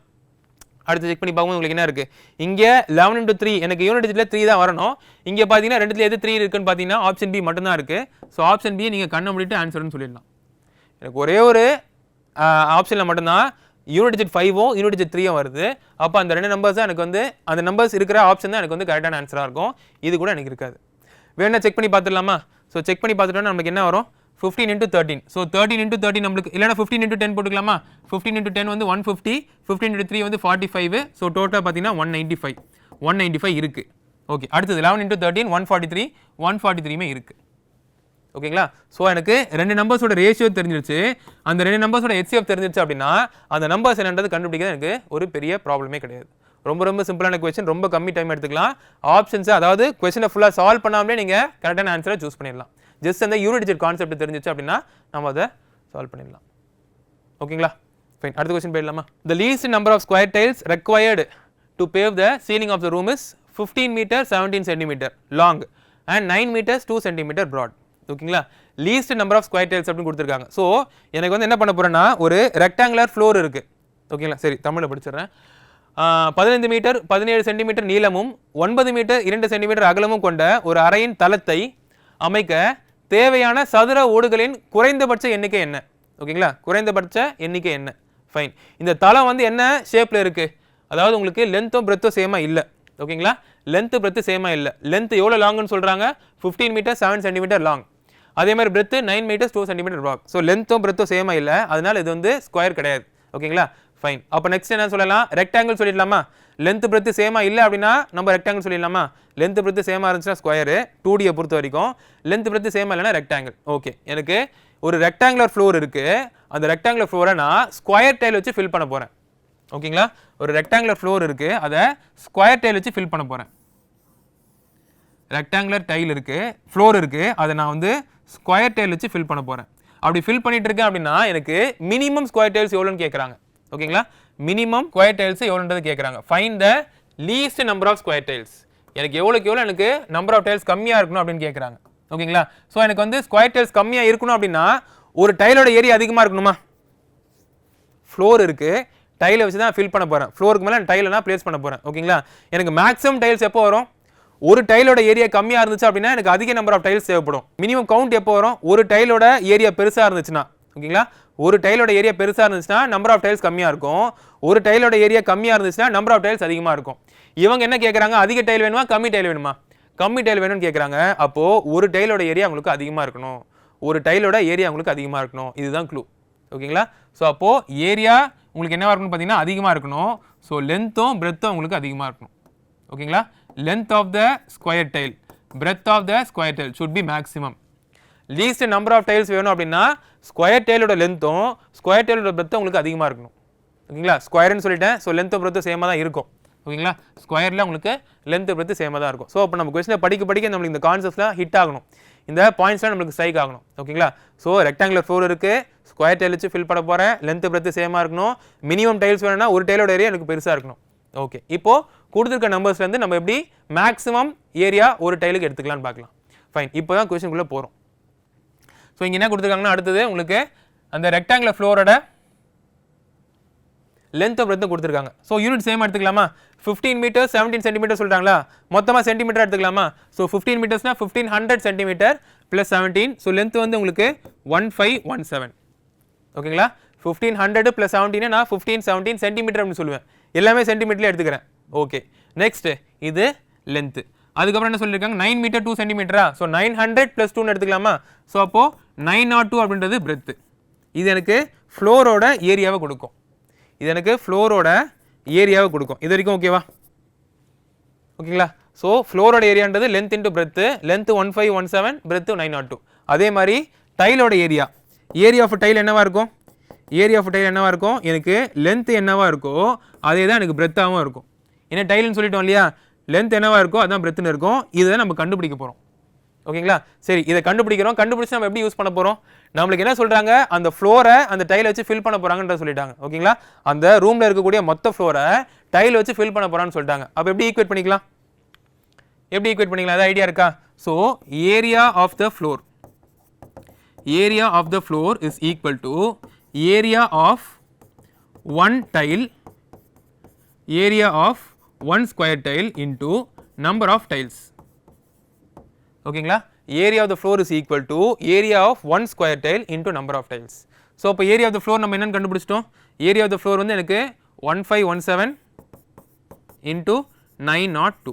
அடுத்து செக் பண்ணி பார்க்கும்போது உங்களுக்கு என்ன இருக்குது இங்கே லெவன் இன்ட்டு த்ரீ எனக்கு யூனிட் டிஜிட்டில் த்ரீ தான் வரணும். இங்கே பார்த்தீங்கன்னா ரெண்டுத்தில் எது த்ரீ இருக்குன்னு பார்த்தீங்கன்னா ஆப்ஷன் பி மட்டும்தான் இருக்குது ஸோ ஆப்ஷன் பியை நீங்கள் கண்ணை முடிட்டு ஆன்சர்னு சொல்லிடலாம். எனக்கு ஒரே ஒரு ஆப்ஷனில் மட்டும்தான் யூனிட் டிஜிட் ஃபைவும் யூனிட் டிஜிட் த்ரீயும் வருது. அப்போ அந்த ரெண்டு நம்பர்ஸ் தான் எனக்கு வந்து அந்த நம்பர்ஸ் இருக்கிற ஆப்ஷன் தான் எனக்கு வந்து கரெக்டான ஆன்சராக இருக்கும். இது கூட எனக்கு இருக்காது. வேணா செக் பண்ணி பார்த்துடலாமா? ஸோ செக் பண்ணி பார்த்துட்டோன்னா நமக்கு என்ன வரும்? Fifteen into thirteen so thirteen into thirteen நம்மளுக்கு இல்லைனா ஃபிஃப்டீன் இன்ட்டு டென் போட்டுக்கலாமா? ஃபிஃப்டின் இன்ட்டு டென் வந்து one fifty fifteen into three வந்து ஃபார்ட்டி ஃபைவ் ஸோ டோட்டலாக பார்த்தீங்கன்னா one ninety five one ninety five இருக்குது ஓகே அடுத்தது eleven into thirteen one forty three one forty த்ரீமே இருக்குது ஓகேங்களா? ஸோ எனக்கு ரெண்டு நம்பர்ஸோட ரேஷியோ தெரிஞ்சிருச்சு. அந்த ரெண்டு நம்பர்ஸோட ஹெச்சிஎஃப் தெரிஞ்சிருச்சு அப்படின்னா அந்த நம்பர்ஸ் என்னன்றது கண்டுபிடிக்கிறது எனக்கு ஒரு பெரிய ப்ராப்ளமே கிடையாது. ரொம்ப ரொம்ப சிம்பிளான கொஸ்டின் ரொம்ப கம்மி டைம் எடுத்துக்கலாம். ஆப்ஷன்ஸை அதாவது கொஸ்டினை ஃபுல்லாக சால்வ் பண்ணாமலே நீங்கள் கரெக்டான ஆன்சரை சூஸ் பண்ணிடலாம். ஜஸ்ட் அந்த யூனிட் கான்செப்ட் தெரிஞ்சிச்சு அப்படின்னா நம்ம அதை சால்வ் பண்ணிடலாம். ஓகேங்களா? ஃபைன் அடுத்த கொஸ்டின் போயிடலாமா? The least number of square tiles required to pave the ceiling of the room is fifteen metre seventeen centimetre long and nine metres two centimetre broad ஓகேங்களா? Least number of square tiles அப்படின்னு கொடுத்துருக்காங்க. So எனக்கு வந்து என்ன பண்ண போகிறேன்னா ஒரு rectangular floor இருக்குது ஓகேங்களா? சரி தமிழில் படிச்சிடுறேன். பதினைந்து மீட்டர் பதினேழு சென்டிமீட்டர் நீளமும் ஒன்பது மீட்டர் இரண்டு சென்டிமீட்டர் அகலமும் கொண்ட ஒரு அறையின் தளத்தை அமைக்க தேவையான சதுர ஓடுகளின் குறைந்தபட்ச எண்ணிக்கை என்ன? ஓகேங்களா? குறைந்தபட்ச எண்ணிக்கை என்ன? ஃபைன் இந்த தளம் வந்து என்ன ஷேப்பில் இருக்குது அதாவது உங்களுக்கு லென்த்தும் பிரெத்தும் சேமாக இல்லை. ஓகேங்களா? லென்த்து பிரெத்து சேமாக இல்லை. லென்த் எவ்வளோ லாங்குன்னு சொல்கிறாங்க fifteen metre seven centimetre long அதே மாதிரி breadth nine metres two centimetre broad so லென்த்தும் பிரெத்தும் சேமாக இல்லை. அதனால இது வந்து ஸ்கொயர் கிடையாது. ஓகேங்களா? ஃபைன் அப்போ நெக்ஸ்ட் என்ன சொல்லலாம்? ரெக்டாங்கிள் சொல்லிடலாமா? லென்த்து பிரெத்து சேமா இல்லை அப்படின்னா நம்ம ரெக்டாங்கிள் சொல்லிடலாமா? லென்த்து பிரெத்து சேமா இருந்துச்சுன்னா ஸ்கொயரு டூ டியை பொறுத்த வரைக்கும் லென்த்து பிரெத்து சேமாக இல்லைனா ரெக்டாங்கிள் ஓகே எனக்கு ஒரு ரெக்டாங்குலர் ஃப்ளோர் இருக்குது அந்த ரெக்டாங்குலர் ஃப்ளோரை நான் ஸ்கொயர் டைல் வச்சு ஃபில் பண்ண போகிறேன் ஓகேங்களா? ஒரு ரெக்டாங்குலர் ஃப்ளோர் இருக்குது அதை ஸ்கொயர் டைல் வச்சு ஃபில் பண்ண போகிறேன் ரெக்டாங்குலர் டைல் இருக்குது ஃப்ளோர் இருக்குது அதை நான் வந்து ஸ்கொயர் டைல் வச்சு ஃபில் பண்ண போகிறேன் அப்படி ஃபில் பண்ணிட்டு இருக்கேன் அப்படின்னா எனக்கு மினிமம் ஸ்கொயர் டைல்ஸ் எவ்வளோன்னு கேட்குறாங்க ஓகேங்களா? மினிமம் ஸ்கொயர் டைல்ஸ் எவ்வளோன்றது கேட்குறாங்க fine the least number of square tiles எனக்கு எவ்வளோக்கு எவ்வளோ எனக்கு நம்பர் ஆஃப் டைல்ஸ் கம்மியாக இருக்கணும் அப்படின்னு கேட்குறாங்க ஓகேங்களா? ஸோ எனக்கு வந்து ஸ்கொயர் டைல்ஸ் கம்மியாக இருக்கணும் அப்படின்னா ஒரு டைலோட ஏரியா அதிகமாக இருக்கணுமா? ஃப்ளோர் இருக்குது டைலை வச்சு தான் ஃபில் பண்ண போகிறேன் ஃப்ளோருக்கு மேலே டைலை நான் ப்ளேஸ் பண்ண போகிறேன் ஓகேங்களா? எனக்கு மேக்ஸிமம் டைல்ஸ் எப்போ வரும்? ஒரு டைலோட ஏரியா கம்மியாக இருந்துச்சு அப்படின்னா எனக்கு அதிக நம்பர் ஆஃப் டைல்ஸ் தேவைப்படும். மினிமம் கவுண்ட் எப்போ வரும்? ஒரு டைலோட ஏரியா பெருசாக இருந்துச்சுன்னா. ஓகேங்களா? ஒரு டைலோட ஏரியா பெருசாக இருந்துச்சுன்னா நம்பர் ஆஃப் டைல்ஸ் கம்மியாக இருக்கும். ஒரு டைலோட ஏரியா கம்மியாக இருந்துச்சுன்னா நம்பர் ஆஃப் டைல்ஸ் அதிகமாக இருக்கும். இவங்க என்ன கேட்குறாங்க அதிக டைல் வேணுமா? கம்மி டைல் வேணுமா? கம்மி டைல் வேணும்னு கேட்குறாங்க அப்போது ஒரு டைலோட ஏரியா உங்களுக்கு அதிகமாக இருக்கணும். ஒரு டைலோட ஏரியா உங்களுக்கு அதிகமாக இருக்கணும். இதுதான் க்ளூ ஓகேங்களா? ஸோ அப்போது ஏரியா உங்களுக்கு என்னவாக இருக்கணும்னு பார்த்தீங்கன்னா அதிகமாக இருக்கணும். ஸோ லென்த்தும் பிரெத்தும் உங்களுக்கு அதிகமாக இருக்கணும். ஓகேங்களா? Length of the square tile breadth of the square tile should be maximum least number of tiles வேணும் அப்படின்னா ஸ்கொயர் டைலோட லென்த்தும் ஸ்கொயர் டைலோட பிரெத்தும் உங்களுக்கு அதிகமாக இருக்கணும். ஓகேங்களா? ஸ்கொயர்னு சொல்லிட்டேன் ஸோ லென்த்தும் பிரெத்தும் சேமாக தான் இருக்கும். ஓகேங்களா? ஸ்கொயரில் உங்களுக்கு லென்த்து பிரெத்து சேமாக தான் இருக்கும். ஸோ அப்போ நம்ம கொஸ்டினை படிக்க படிக்க நம்மளுக்கு இந்த கான்செப்ட்லாம் ஹிட் ஆகணும். இந்த பாயிண்ட்ஸ்லாம் நம்மளுக்கு ஸ்ட்ரைக் ஆகணும். ஓகேங்களா? ஸோ ரெக்டாங்குலர் ஃப்ளோர் இருக்குது ஸ்கொயர் டைல் வச்சு ஃபில் பண்ண போகிறேன் லென்த் பிரெத்து சேமாக இருக்கணும். மினிமம் டைல்ஸ் வேணும்னா ஒரு டைலோட ஏரியா எனக்கு பெருசாக இருக்கணும். ஓகே இப்போது கொடுத்துருக்க நம்பர்ஸ்லேருந்து நம்ம எப்படி மேக்ஸிமம் ஏரியா ஒரு டைலுக்கு எடுத்துக்கலாம்னு பார்க்கலாம். ஃபைன் இப்போ தான் கொஸ்டினுக்குள்ளே போகிறோம் ஸோ இங்கே என்ன கொடுத்துருக்காங்கன்னா அடுத்தது உங்களுக்கு அந்த ரெக்டாங்குலர் ஃப்ளோரோட லென்த் பிரெத்தும் கொடுத்துருக்காங்க. ஸோ யூனிட் சேம் எடுத்துக்கலாமா? ஃபிஃப்டீன் மீட்டர் செவன்டீன் சென்டிமீட்டர் சொல்கிறாங்களா மொத்தமாக சென்டிமீட்டர் எடுத்துக்கலாமா? ஸோ ஃபிஃப்டீன் மீட்டர்ஸ்னா fifteen hundred centimetre plus seventeen so length வந்து உங்களுக்கு ஒன் ஃபைவ் ஒன் செவன் ஓகேங்களா ஃபிஃப்டீன் ஹண்ட்ரடு ப்ளஸ் செவன்டீனே நான் ஃபிஃப்டீன் செவன்டீன் சென்டிமீட்டர் அப்படின்னு சொல்லுவேன். எல்லாமே சென்டிமீட்டர்லேயே எடுத்துக்கிறேன். ஓகே நெக்ஸ்ட்டு இது லென்த்து அதுக்கப்புறம் என்ன சொல்லியிருக்காங்க? நைன் மீட்டர் டூ சென்டிமீட்டரா ஸோ நைன் ஹண்ட்ரட் ப்ளஸ் டூன்னு எடுத்துக்கலாமா? ஸோ அப்போது நைன் நாட் டூ அப்படின்றது பிரெத்து இது எனக்கு ஃப்ளோரோட ஏரியாவை கொடுக்கும். இது எனக்கு ஃப்ளோரோட ஏரியாவை கொடுக்கும். இது வரைக்கும் ஓகேவா ஓகேங்களா ஸோ ஃப்ளோரோட ஏரியான்றது length into breadth length one five one seven breadth nine naught two அதே மாதிரி டைலோட ஏரியா ஏரியா ஆஃப் டைல் என்னவா இருக்கும்? ஏரியா ஆஃப் டைல் என்னவாக இருக்கும்? எனக்கு லென்த் என்னவாக இருக்கோ அதே தான் எனக்கு பிரெத்தாகவும் இருக்கும். ஏன்னா டைல்னு சொல்லிட்டோம் இல்லையா? லென்த் என்னவாக இருக்கோ அதுதான் பிரெத்துன்னு இருக்கும். இதை தான் நம்ம கண்டுபிடிக்க போகிறோம் ஓகேங்களா? சரி இதை கண்டுபிடிக்கிறோம். கண்டுபிடிச்சு நம்ம எப்படி யூஸ் பண்ண போகிறோம் நம்மளுக்கு என்ன சொல்கிறாங்க அந்த ஃப்ளோரை அந்த டைலை வச்சு ஃபில் பண்ண போகிறாங்கன்ற சொல்லிட்டாங்க. ஓகேங்களா? அந்த ரூமில் இருக்கக்கூடிய மொத்த ஃப்ளோரை டைல் வச்சு ஃபில் பண்ண போகிறான்னு சொல்லிட்டாங்க. அப்போ எப்படி ஈக்குவேட் பண்ணிக்கலாம்? எப்படி ஈக்குவேட் பண்ணிக்கலாம்? அது ஐடியா இருக்கா? So area of the floor area of the floor is equal to area of one tile area of one square tile into number of tiles ஓகேங்களா area of the floor is equal to area of one square tile into number of tiles so இப்போ area of the floor நம்ம என்னென்னு கண்டுபிடிச்சிட்டோம்? Area of the floor வந்து எனக்கு one five one seven into nine naught two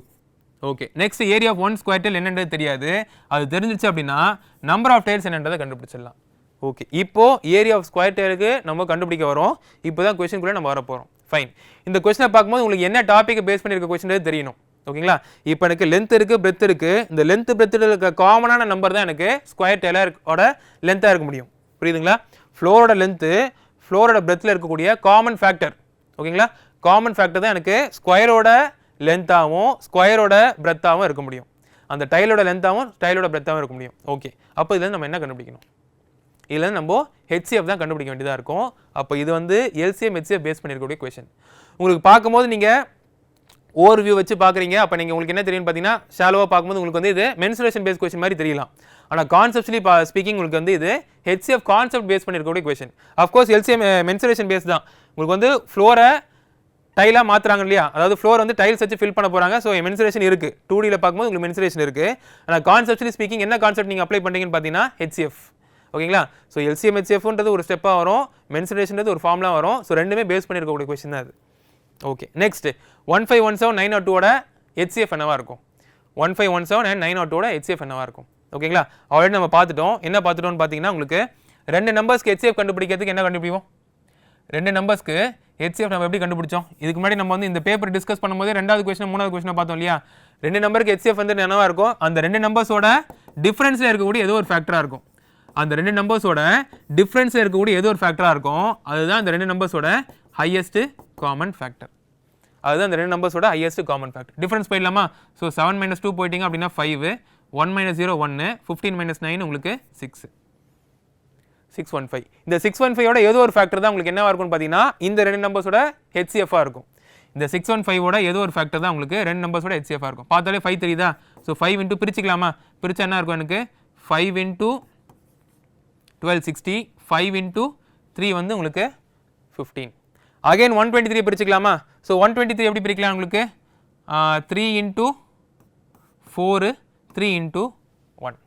okay next area of one square tile என்னன்றது தெரியாது. அது தெரிஞ்சிச்சு அப்படின்னா நம்பர் ஆஃப் டைல்ஸ் என்னன்றதை கண்டுபிடிச்சிடலாம். ஓகே இப்போ ஏரியா ஆஃப் ஸ்கொயர் டைலுக்கு நம்ம கண்டுபிடிக்க வரோம். இப்போ தான் கொஸ்டின்குள்ளே நம்ம வர போகிறோம் ஃபைன் இந்த கொஸ்டினை பார்க்கும்போது உங்களுக்கு என்ன டாப்பிக்கை பேஸ் பண்ணியிருக்க கொஸ்டின் தெரியணும். ஓகேங்களா இப்போ எனக்கு லென்த் இருக்குது பிரெத் இருக்குது இந்த லென்த் பிரெத்தில் இருக்க காமனான நம்பர் தான் எனக்கு ஸ்கொயர் டெய்லரோட லென்த்தாக இருக்க முடியும். புரியுதுங்களா? ஃப்ளோரோட லென்த்து ஃப்ளோரோட பிரெத்தில் இருக்கக்கூடிய காமன் ஃபேக்டர் ஓகேங்களா காமன் ஃபேக்டர் தான் எனக்கு ஸ்கொயரோட லென்த்தாகவும் ஸ்கொயரோட பிரெத்தாகவும் இருக்க முடியும். அந்த டைலோட லென்த்தாகவும் டைலோட பிரெத்தாகவும் இருக்க முடியும். ஓகே அப்போ இதில் நம்ம என்ன கண்டுபிடிக்கணும்? இதில் நம்ம ஹெச்சிஎஃப் தான் கண்டுபிடிக்க வேண்டியதாக இருக்கும். அப்போ இது வந்து எல்சிஎம் ஹெச்சிஎஃப் பேஸ் பண்ணியிருக்கக்கூடிய கொஷின் உங்களுக்கு பார்க்கும்போது நீங்கள் ஓவர் வியூ வச்சு பார்க்குறீங்க. அப்போ நீங்கள் உங்களுக்கு என்ன தெரியும் பார்த்தீங்கன்னா ஷாலோவாக பார்க்கும்போது உங்களுக்கு வந்து இது மென்சுரேஷன் பேஸ் கொஷின் மாதிரி தெரியலாம். ஆனால் கான்செப்ட்லி ஸ்பீக்கிங் உங்களுக்கு வந்து இது ஹெச்சிஎஃப் கான்செப்ட் பேஸ் பண்ணியிருக்கக்கூடிய question of course LCM mensuration base தான். உங்களுக்கு வந்து ஃப்ளோரை டைலாக மாற்றுறாங்க இல்லையா? அதாவது ஃப்ளோர் வந்து டைல்ஸ் வச்சு ஃபில் பண்ண போகிறாங்க ஸோ மென்சுரேஷன் இருக்குது டூ டியில் பார்க்கும்போது உங்களுக்கு மென்சுரேஷன் இருக்குது ஆனால் கான்செப்ட்லி ஸ்பீக்கிங் என்ன கான்செப்ட் நீங்கள் அப்ளை பண்ணுறீங்கன்னு பார்த்தீங்கன்னா ஹெச்சிஎஃப் ஓகேங்களா? ஸோ எல்சிஎம்ஹெச்எஃப்ன்றது ஒரு ஸ்டெப்பாக வரும். மென்சுரேஷன்றது ஒரு ஃபார்ம்லாம் வரும். ஸோ ரெண்டுமே பேஸ் பண்ணியிருக்கக்கூடிய கொஸ்டின் தான் அது. Okay next one five one seven nine naught டூவோட ஹெச்சிஎஃப் என்னவாக இருக்கும்? One five one seven and nine naught HCF என்னவாக இருக்கும்? ஓகேங்களா? ஆல்ரெடி நம்ம பார்த்துட்டோம். என்ன பார்த்துட்டோம்னு பார்த்தீங்கன்னா உங்களுக்கு ரெண்டு நம்பர்ஸ்க்கு ஹெச்சிஎஃப் கண்டுபிடிக்கிறதுக்கு என்ன கண்டுபிடிப்போம்? ரெண்டு நம்பர்ஸ்க்கு ஹெச்சிஎஃப் நம்ம எப்படி கண்டுபிடிச்சோம்? இதுக்கு முன்னாடி நம்ம வந்து இந்த பேப்பர் டிஸ்கஸ் பண்ணும்போது ரெண்டாவது கொஸ்டின் மூணாவது கொஸ்டினை பார்த்தோம் இல்லையா? ரெண்டு நம்பருக்கு ஹெச்சிஎஃப் வந்து என்னவாக இருக்கும்? அந்த ரெண்டு நம்பர்ஸோட டிஃப்ரென்ஸில் இருக்கக்கூடிய ஏதோ ஒரு ஃபேக்டராக இருக்கும். அந்த ரெண்டு நம்பர்ஸோட டிஃப்ரென்ஸில் இருக்கக்கூடிய ஏதோ ஒரு ஃபேக்டராக இருக்கும். அதுதான் அந்த ரெண்டு நம்பர்ஸோட ஹையஸ்ட்டு காமன் ஃபேக்டர் அதுதான் அந்த ரெண்டு நம்பர்ஸோட ஹையஸ்ட் காமன் ஃபேக்டர் டிஃப்ரென்ஸ் போயிடலாமா? ஸோ செவன் மைனஸ் டூ போயிட்டீங்க அப்படின்னா ஃபைவ் ஒன் மைனஸ் ஜீரோ ஒன்று ஃபிஃப்டீன் மைனஸ் நைன் உங்களுக்கு சிக்ஸ் சிக்ஸ் ஒன் ஃபைவ் இந்த சிக்ஸ் ஒன் ஃபைவோட ஏதோ ஒரு ஃபேக்டர் தான் உங்களுக்கு என்னவாக இருக்கும்னு பார்த்தீங்கன்னா இந்த ரெண்டு நம்பர்ஸோட ஹெச்சிஎஃபாக இருக்கும். இந்த சிக்ஸ் ஒன் ஃபைவோட ஏதோ ஒரு ஃபேக்டர் தான் உங்களுக்கு ரெண்டு நம்பர்ஸோட ஹெச்சிஎஃபாக இருக்கும். பார்த்தாலே ஃபைவ் தெரியுதா? ஸோ ஃபைவ் இன்ட்டு பிரிச்சுக்கலாமா? பிரிச்சா என்ன இருக்கும் எனக்கு? Five into twelve sixty five into three வந்து உங்களுக்கு fifteen again one twenty three பிரிச்சுக்கலாமா? So one twenty three எப்படி பிரிக்கலாம் உங்களுக்கு? Three into four three into one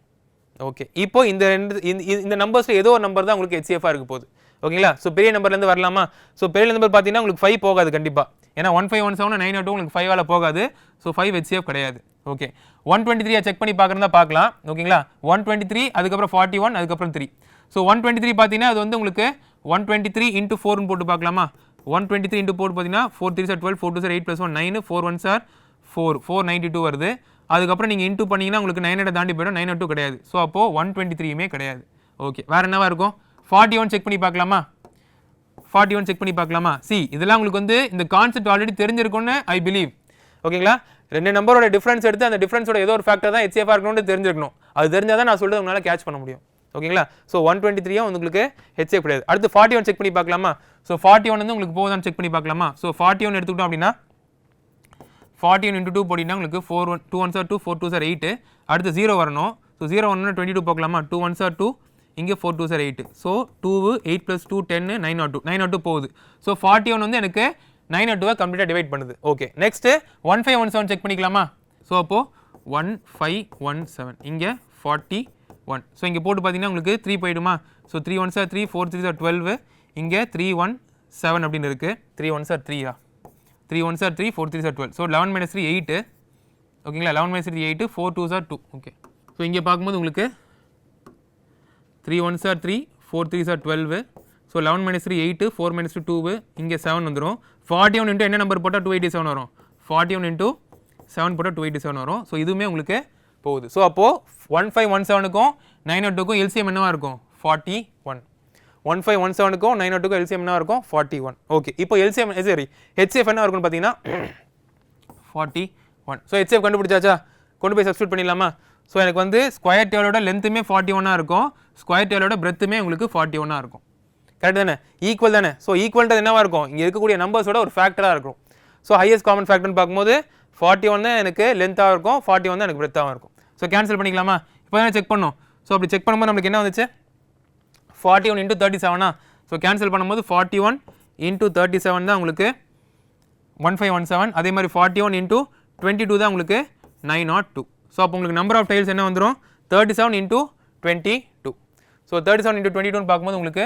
okay இப்போ இந்த ரெண்டு இந்த- இந்த- நம்பர்ஸில் ஏதோ ஒரு நம்பர் தான் உங்களுக்கு ஹெச்சிஎஃபாக இருக்க போகுது. ஓகேங்களா? ஸோ பெரிய நம்பர்லேருந்து வரலாமா? ஸோ பெரிய நம்பர் பார்த்தீங்கன்னா உங்களுக்கு ஃபைவ் போகாது கண்டிப்பாக ஏன்னா one five one seven nine two உங்களுக்கு ஃபைவால் போகாது. ஸோ ஃபைவ் ஹெச்சிஎஃப் கிடையாது. Okay one twenty three check பண்ணி பார்க்குறதா பார்க்கலாம் ஓகேங்களா? ஒன் டுவெண்ட்டி த்ரீ அதுக்கப்புறம் ஃபார்ட்டி ஒன் அதுக்கப்புறம் three so one twenty three பார்த்தீங்கன்னா அது வந்து உங்களுக்கு ஒன் டுவெண்ட்டி த்ரீ இன்ட்டு ஃபோர்னு போட்டு பார்க்கலாமா? ஒன் டுவெண்ட்டி த்ரீ இன்ட்டு போட்டு பார்த்தீங்கன்னா four three sir twelve four two sir eight plus one nine four one sir four four ninety two வருது. அதுக்கப்புறம் நீங்கள் இன்ட்டு பண்ணிங்கன்னா உங்களுக்கு நைன் ஹண்ட்ரட் தாண்டி போயிடும் நைன் டூ கிடையாது. ஸோ அப்போது ஒன் டுவெண்ட்டி த்ரீயுமே கிடையாது. ஓகே வேறு என்னவா இருக்கும்? ஃபார்ட்டி ஒன் செக் பண்ணி பார்க்கலாமா? ஃபார்ட்டி ஒன் செக் பண்ணி பார்க்கலாமா? சி இதெல்லாம் உங்களுக்கு வந்து இந்த கான்செப்ட் ஆல்ரெடி தெரிஞ்சிருக்கும்னு ஐ பிலீவ் ஓகேங்களா ரெண்டு நம்பரோட டிஃப்ரென்ஸ் எடுத்து அந்த டிஃப்ரென்ஸோட ஏதோ ஒரு ஃபேக்டர் தான் ஹெச்எஃப் இருக்கணும்னு தெரிஞ்சிருக்கணும். அது தெரிஞ்சால் தான் நான் சொல்கிறது உங்களால் கேட்ச் பண்ண முடியும். ஓகேங்களா? ஸோ ஒன் டுவெண்ட்டி த்ரீயும் உங்களுக்கு ஹெச்எஃப் கிடையாது? அடுத்து ஃபார்ட்டி ஒன் செக் பண்ணி பார்க்கலாமா? ஸோ ஃபார்ட்டி ஒன் வந்து உங்களுக்கு போகுதான்னு செக் பண்ணி பார்க்கலாமா? ஸோ ஃபார்ட்டி ஒன் எடுத்துக்கிட்டோம் அப்படின்னா ஃபார்ட்டி ஒன் இன்ட்டு டூ போட்டிங்கன்னா உங்களுக்கு four one two one sir two four two sir eight அடுத்து ஜீரோ வரணும். ஸோ ஜீரோ ஒன்று டுவெண்ட்டி டூ பார்க்கலாமா? டூ ஒன் சார் டூ இங்கே four two sir eight so two eight plus two ten nine nought two nine nought two போகுது. So forty one வந்து எனக்கு nine nought டூவை கம்ப்ளீட்டாக டிவைட் பண்ணுது. Okay next one five one seven check பண்ணிக்கலாமா? So அப்போது one five one seven இங்கே forty one so இங்கே போட்டு பார்த்தீங்கன்னா உங்களுக்கு த்ரீ போயிடுமா? So three one sir three four three sir twelve இங்கே த்ரீ ஒன் செவன் அப்படின்னு இருக்குது three one sir த்ரீயா three one sir three four three sir twelve so eleven minus three eight ஓகேங்களா eleven minus three eight four two sir two okay so இங்கே பார்க்கும்போது உங்களுக்கு three one sir three four three sir twelve so eleven minus three eight four minus two two இங்கே seven வந்துடும் forty one into என்ன number போட்டால் two eighty seven வரும்? Forty one into seven போட்டால் two eighty seven வரும். So இதுவுமே உங்களுக்கு போகுது. ஸோ அப்போது ஒன் ஃபைவ் ஒன் செவனுக்கும் நைன் ஓ oh டூக்கும் எல்சிஎம் என்னவாக இருக்கும்? Forty one one five one செவனுக்கும் nine ஓட்டுக்கும் எல்சிஎம் என்ன இருக்கும்? ஃபார்ட்டி ஒன் ஓகே இப்போ எல்சிஎம் சரி ஹெச்எஃப் என்ன இருக்கும்னு பார்த்தீங்கன்னா ஃபார்ட்டி ஒன் ஸோ ஹெச்எஃப் கண்டுபிடிச்சாச்சா? கொண்டு போய் சப்ஸ்டியூட் பண்ணிடலாமா? ஸோ எனக்கு வந்து ஸ்கொயர் டேலோட லென்த்துமே ஃபார்ட்டி ஒன்னாக இருக்கும். ஸ்கொயர் டேலோட பிரெத்துமே உங்களுக்கு ஃபார்ட்டி ஒன்னாக இருக்கும். கரெக்ட் தானே? ஈக்குவல் தானே? ஸோ ஈக்குவல்ன்றது என்னவாக இருக்கும்? இங்கே இருக்கக்கூடிய நம்பர்ஸோட ஒரு ஃபேக்டராக இருக்கும். ஸோ ஹையஸ்ட் காமன் ஃபேக்டர்னு பார்க்கும்போது ஃபார்ட்டி ஒன் தான் எனக்கு லென்த்தாக இருக்கும் ஃபார்ட்டி ஒன் தான் எனக்கு பிரெத்தாகவும் இருக்கும். ஸோ கேன்சல் பண்ணிக்கலாமா? இப்போ தான் செக் பண்ணோம். ஸோ அப்படி செக் பண்ணும்போது நம்மளுக்கு என்ன வந்துச்சு? ஃபார்ட்டி ஒன் இன்ட்டு தேர்ட்டி செவனா ஸோ கேன்சல் பண்ணும்போது forty one into thirty seven தான் உங்களுக்கு ஒன் ஃபைவ் ஒன் செவன் அதே மாதிரி forty one into twenty two தான் உங்களுக்கு நைன் நாட் டூ ஸோ அப்போ உங்களுக்கு நம்பர் ஆஃப் டைல்ஸ் என்ன வந்துடும் thirty seven into twenty two so thirty seven into twenty டூன்னு பார்க்கும்போது உங்களுக்கு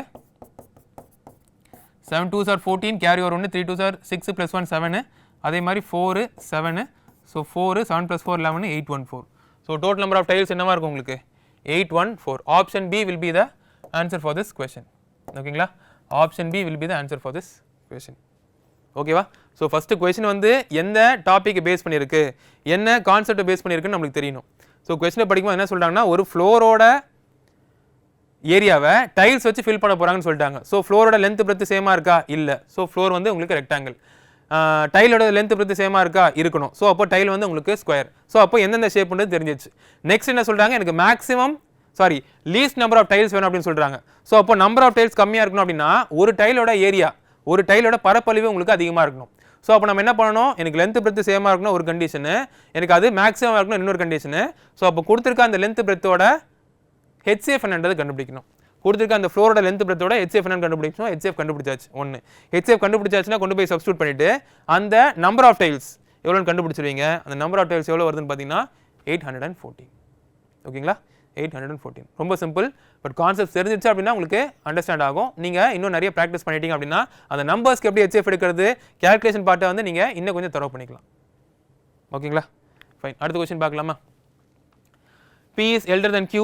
seven two sir fourteen carry ஒரு ஒன்று three two sir six plus one seven அதே மாதிரி four seven so four seven plus four eleven eight one four so total number of tiles என்னவா இருக்கும் உங்களுக்கு? Eight one four option B will be the answer for this question ஓகேங்களா option B will be the answer for this question ஓகேவா so first question வந்து எந்த டாப்பிக்கை base பண்ணியிருக்கு? என்ன கான்செப்டை பேஸ் பண்ணியிருக்குன்னு நம்மளுக்கு தெரியணும். ஸோ கொஷினை படிக்கும்போது என்ன சொல்கிறாங்கன்னா ஒரு ஃப்ளோரோட ஏரியாவை டைல்ஸ் வச்சு ஃபில் பண்ண போகிறாங்கன்னு சொல்லிட்டாங்க. ஸோ ஃப்ளோரோட லென்த் பிரத்து சேமாக இருக்கா? இல்லை. ஸோ ஃப்ளோர் வந்து உங்களுக்கு ரெக்டாங்கிள் டைலோட லென்த் பிரத்து சேமாக இருக்கா? இருக்கணும். ஸோ அப்போ டைல் வந்து உங்களுக்கு ஸ்கொயர் ஸோ அப்போ எந்தெந்த ஷேப்புன்றது தெரிஞ்சிச்சு நெக்ஸ்ட் என்ன சொல்கிறாங்க எனக்கு maximum sorry least number of tiles வேணும் அப்படின்னு சொல்கிறாங்க ஸோ அப்போ நம்பர் ஆஃப் டைல்ஸ் கம்மியாக இருக்கணும் அப்படின்னா ஒரு டைலோட ஏரியா ஒரு டைலோட பரப்பளவு உங்களுக்கு அதிகமாக இருக்கணும். ஸோ அப்போ நம்ம என்ன பண்ணணும்? எனக்கு லென்த் பிரெத்து சேமாக இருக்கணும் ஒரு கண்டிஷனு எனக்கு அது மேக்ஸிமம் இருக்கணும் இன்னொரு கண்டிஷனு ஸோ அப்போ கொடுத்துருக்க அந்த லென்த் பிரெத்தோட ஹெச்எஃப் என்னன்றது கண்டுபிடிக்கணும். கொடுத்துருக்க அந்த ஃப்ளோரோட லென்த் பிரத்தோட ஹெச்எஃப் என்னன்னு கண்டுபிடிக்கணும். ஹெச்எஃப் கண்டுபிடிச்சாச்சு. ஒன்று ஹெச்எஃப் கண்டுபிடிச்சாச்சுன்னா கொண்டு போய் சப்ஸ்டியூட் பண்ணிட்டு அந்த நம்பர் ஆஃப் டைல்ஸ் எவ்வளோன்னு கண்டுபிடிச்சிருவீங்க. அந்த நம்பர் ஆஃப் டைல்ஸ் எவ்வளோ வருதுன்னு பார்த்தீங்கன்னா எயிட் ஹண்ட்ரட் அண்ட் ஃபோர்டீன் ஓகேங்களா? எயிட் ஹண்ட்ரட் அண்ட் ஃபோர்டீன் ரொம்ப சிம்பிள் பட் கான்செப்ட் தெரிஞ்சிச்சு அப்படின்னா உங்களுக்கு அண்டர்ஸ்டாண்ட் ஆகும். நீங்கள் இன்னும் நிறைய ப்ராக்டிஸ் பண்ணிட்டீங்க அப்படின்னா அந்த நம்பர்ஸ்க்கு எப்படி ஹெச்எஃப் எடுக்கிறது கேல்குலேஷன் பார்ட்டை வந்து நீங்கள் இன்னும் கொஞ்சம் தரவு பண்ணிக்கலாம். ஓகேங்களா? ஃபைன் அடுத்த கொஸ்டின் பார்க்கலாமா? P is elder than Q,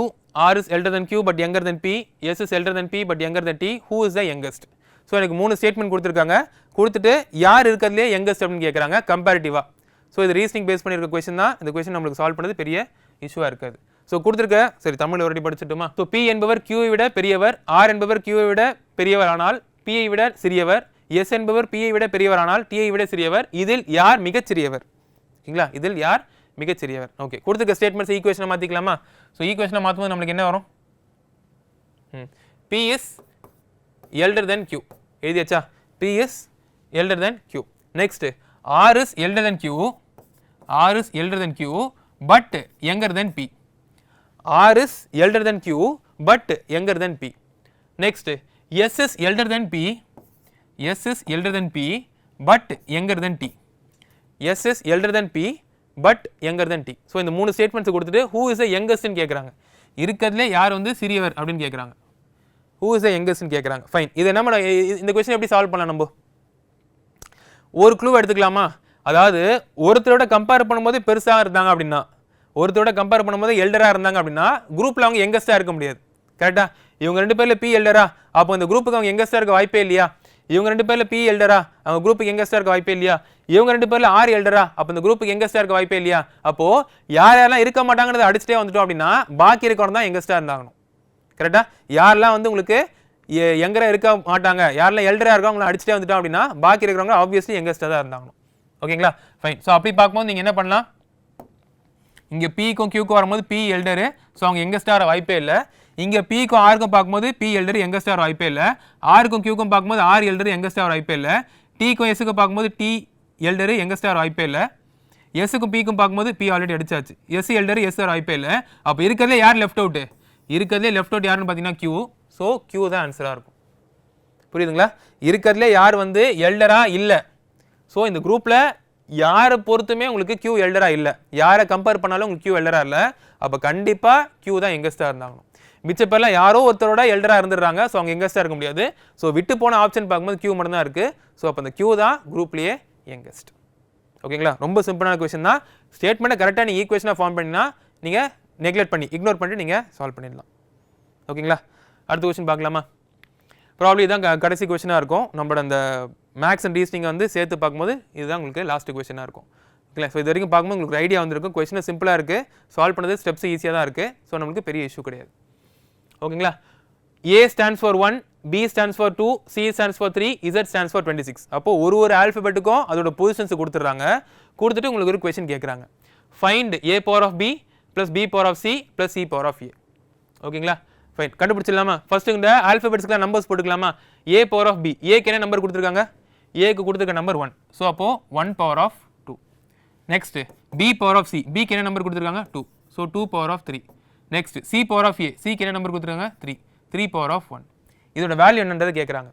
R is elder than Q but younger than P, S is elder than P but younger than T, who is the youngest? So எனக்கு மூணு ஸ்டேட்மெண்ட் கொடுத்துருக்காங்க. கொடுத்துட்டு யார் இருக்கிறதுலே youngest அப்படின்னு கேட்குறாங்க கம்பேரிட்டிவாக ஸோ இது ரீசனிங் பேஸ் பண்ணியிருக்க கொஸ்டின் தான். இந்த கொஸ்டின் நம்மளுக்கு சால்வ் பண்ணது பெரிய இஷ்யூவாக இருக்காது. ஸோ கொடுத்துருக்க சரி தமிழ் ஒரு படிச்சுட்டுமா? ஸோ பி என்பவர் கியூவை விட பெரியவர் ஆர் என்பவர் கியூவை விட பெரியவர் ஆனால் பிஐ விட சிறியவர் எஸ் என்பவர் பிஐ விட பெரியவர் ஆனால் டிஐ விட சிறியவர். இதில் யார் மிகச்சிறியவர்? ஓகேங்களா இதில் யார் மிகச்சிறியவர். ஓகே கொடுத்துருக்க ஸ்டேட்மெண்ட்ஸ் ஈக்குவேஷனை மாற்றிக்கலாமா ஸோ ஈக்குவேஷனை மாற்றும்போது நம்மளுக்கு என்ன வரும்? P is elder than Q எழுதியாச்சா? P is elder than Q next R is elder than Q R is elder than Q but younger than P R is elder than Q but younger than P next S is elder than P S is elder than P but younger than T S is elder than P but younger than T so இந்த மூணு statements கொடுத்துட்டு who is the யங்கஸ்ட்னு கேட்குறாங்க இருக்கிறதுலே யார் வந்து சிறியவர் அப்படின்னு கேட்குறாங்க ஹூ இஸ் த யங்கஸ்ட்னு கேட்குறாங்க ஃபைன் இது என்ன இந்த கொஸ்டின் எப்படி சால்வ் பண்ணலாம் நம்ம? ஒரு க்ளூ எடுத்துக்கலாமா? அதாவது ஒருத்தரோட கம்பேர் பண்ணும்போது பெருசாக இருந்தாங்க அப்படின்னா ஒருத்தரோட கம்பேர் பண்ணும்போது எல்டராக இருந்தாங்க அப்படின்னா குரூப்பில் அவங்க யங்கஸ்டாக இருக்க முடியாது. கரெக்டாக இவங்க ரெண்டு பேரில் பி எல்டரா அப்போ இந்த குரூப்புக்கு அவங்க யங்கஸ்டாக இருக்க வாய்ப்பே இல்லையா? இவங்க ரெண்டு பேரில் பி எல்டரா அவங்க குரூப்புக்கு எங்கஸ்டாக இருக்க வாய்ப்பே இல்லையா? இவங்க ரெண்டு பேரில் ஆர் எல்டரா அப்போ இந்த குரூப்புக்கு எங்கஸ்டாக இருக்க வாய்ப்பே இல்லையா? அப்போ யார் யாரெல்லாம் இருக்க மாட்டாங்கிறத அடிச்சிட்டே வந்துட்டோம் அப்படின்னா பாக்கி இருக்கணும் தான் எங்கஸ்டாக இருந்தாகணும். கரெக்டாக யாரெல்லாம் வந்து உங்களுக்கு எங்கரா இருக்க மாட்டாங்க யாரெல்லாம் எல்டராக இருக்கோ அவங்கள அடிச்சிட்டே வந்துட்டோம் அப்படின்னா பாக்கி இருக்கிறவங்க ஆப்வியஸ்லி எங்கஸ்டாக தான் இருந்தாங்கணும் ஓகேங்களா ஃபைன் ஸோ அப்படி பார்க்கும்போது நீங்கள் என்ன பண்ணலாம்? இங்கே பிக்கும் கியூக்கும் வரும்போது பி எல்டரு ஸோ அவங்க எங்கஸ்டாக வாய்ப்பே இல்லை. இங்கே பிக்கும் ஆருக்கும் பார்க்கும்போது பி எல்டர் எங்கஸ்டார் வாய்ப்பே இல்லை. ஆருக்கும் கியூக்கும் பார்க்கும்போது ஆர் எல்டர் எங்கஸ்டார் வாய்ப்பே இல்லை. டிக்கும் எஸ்ஸுக்கும் பார்க்கும்போது டி எல்டர் எங்கஸ்டார் வாய்ப்பே இல்லை. எஸ்ஸுக்கும் பிக்கும் பார்க்கும்போது பி ஆல்ரெடி அடிச்சாச்சு. எஸ் எல்டர் எஸ் ஆர் வாய்ப்பே இல்லை. அப்போ இருக்கிறதே யார் லெஃப்ட் அவுட்டு இருக்கிறதுலே லெஃப்ட் அவுட் யாருன்னு பார்த்தீங்கன்னா கியூ ஸோ கியூ தான் ஆன்சராக இருக்கும். புரியுதுங்களா? இருக்கிறதுலே யார் வந்து எல்டராக இல்லை? ஸோ இந்த குரூப்பில் யாரை பொறுத்துமே உங்களுக்கு கியூ எல்டராக இல்லை. யாரை கம்பேர் பண்ணாலும் உங்களுக்கு கியூ எல்டராக இல்லை. அப்போ கண்டிப்பாக கியூ தான் எங்கஸ்டாக இருந்தாங்க மிச்ச பேர்லாம் யாரோ ஒருத்தரோட எல்டராக இருந்துடுறாங்க. ஸோ அவங்க எங்கஸ்டாக இருக்க முடியாது. ஸோ விட்டு போன ஆப்ஷன் பார்க்கும்போது கியூ மட்டும் தான் இருக்குது ஸோ அப்போ அந்த கியூ தான் குரூப்லேயே யங்கஸ்ட் ஓகேங்களா ரொம்ப சிம்பிளான கொஷின் தான். ஸ்டேட்மெண்ட்டை கரெக்டாக நீங்கள் ஈக்குவேஷனாக ஃபார்ம் பண்ணினா நீங்கள் நெக்லெக்ட் பண்ணி இக்னோர் பண்ணிட்டு நீங்கள் சால்வ் பண்ணிடலாம். ஓகேங்களா அடுத்த கொஷின் பார்க்கலாமா? ப்ராப்ளி இதான் க- கடைசி கொஷினாக இருக்கும். நம்மளோட அந்த மேக்ஸ் அண்ட் ரீசனிங்கை வந்து சேர்த்து பார்க்கும்போது இதுதான் உங்களுக்கு லாஸ்ட் கொஷினாக இருக்கும். ஓகேங்களா ஸோ இது வரைக்கும் பார்க்கும்போது உங்களுக்கு ஐடியா வந்திருக்கும். கொஷினை சிம்பிளாக இருக்குது சால்வ் பண்ணது ஸ்டெப்ஸ் ஈஸியாக தான் இருக்குது ஸோ நம்மளுக்கு பெரிய இஷ்யூ கிடையாது. ஓகேங்களா? A stands for one B stands for two C stands for three Z stands for twenty six அப்போ ஒரு ஒரு ஆல்ஃபபெட்டுக்கும் அதோட பொசிஷன்ஸ் கொடுத்துட்றாங்க. கொடுத்துட்டு உங்களுக்கு ஒரு கொஷின் கேட்குறாங்க find A power of B plus B power of C plus C power of A ஓகேங்களா? ஃபைன் கண்டுபிடிச்சிடலாமா? ஃபர்ஸ்ட் இந்த ஆல்ஃபபெட்ஸ்க்குலாம் நம்பர்ஸ் போட்டுக்கலாமா? ஏ பவர் ஆஃப் பி ஏக்கு என்ன நம்பர் கொடுத்துருக்காங்க? ஏக்கு கொடுத்துருக்க நம்பர் ஒன் ஸோ அப்போ one power of two next B power of C பிக்கு என்ன நம்பர் கொடுத்துருக்காங்க? Two so two power of three next C power of A சிக்கு என்ன நம்பர் கொடுத்துருக்காங்க? Three three power of one இதோட வேல்யூ என்னன்றது கேட்குறாங்க